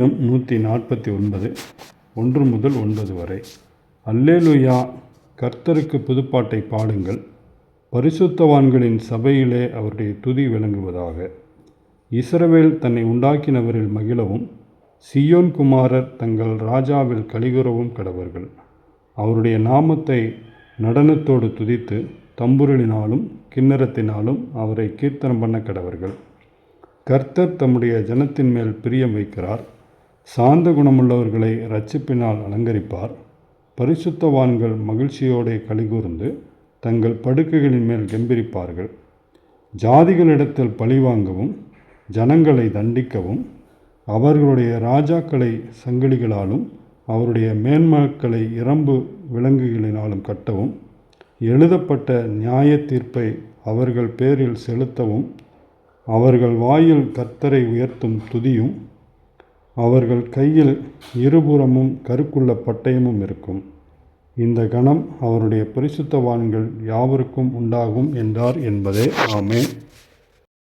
M நூற்றி நாற்பத்தி ஒன்பது ஒன்று முதல் ஒன்பது வரை. அல்லேலுயா. கர்த்தருக்கு புதுப்பாட்டை பாடுங்கள். பரிசுத்தவான்களின் சபையிலே அவருடைய துதி விளங்குவதாக. இஸ்ரவேல் தன்னை உண்டாக்கினவரில் மகிழவும் சியோன் குமாரர் தங்கள் ராஜாவில் கலிகுறவும் கடவர்கள். அவருடைய நாமத்தை நடனத்தோடு துதித்து தம்புருளினாலும் கிண்ணறத்தினாலும் அவரை கீர்த்தனம் பண்ண கடவர்கள். கர்த்தர் தம்முடைய ஜனத்தின் மேல் பிரியம் வைக்கிறார். சாந்த குணமுள்ளவர்களை ரட்சிப்பினால் அலங்கரிப்பார். பரிசுத்தவான்கள் மகிழ்ச்சியோடு கலிகூர்ந்து தங்கள் படுக்கைகளின் மேல் கெம்பிரிப்பார்கள். ஜாதிகளிடத்தில் பழிவாங்கவும் ஜனங்களை தண்டிக்கவும் அவர்களுடைய ராஜாக்களை சங்கிலிகளாலும் அவருடைய மேன்மக்களை இரம்பு விலங்குகளினாலும் கட்டவும் எழுதப்பட்ட நியாய தீர்ப்பை அவர்கள் பேரில் செலுத்தவும் அவர்கள் வாயில் கர்த்தரை உயர்த்தும் துதியும் அவர்கள் கையில் இருபுறமும் கருக்குள்ள பட்டயமும் இருக்கும். இந்த கணம் அவருடைய பரிசுத்தவான்கள் யாவருக்கும் உண்டாகும் என்றார் என்பதே ஆமே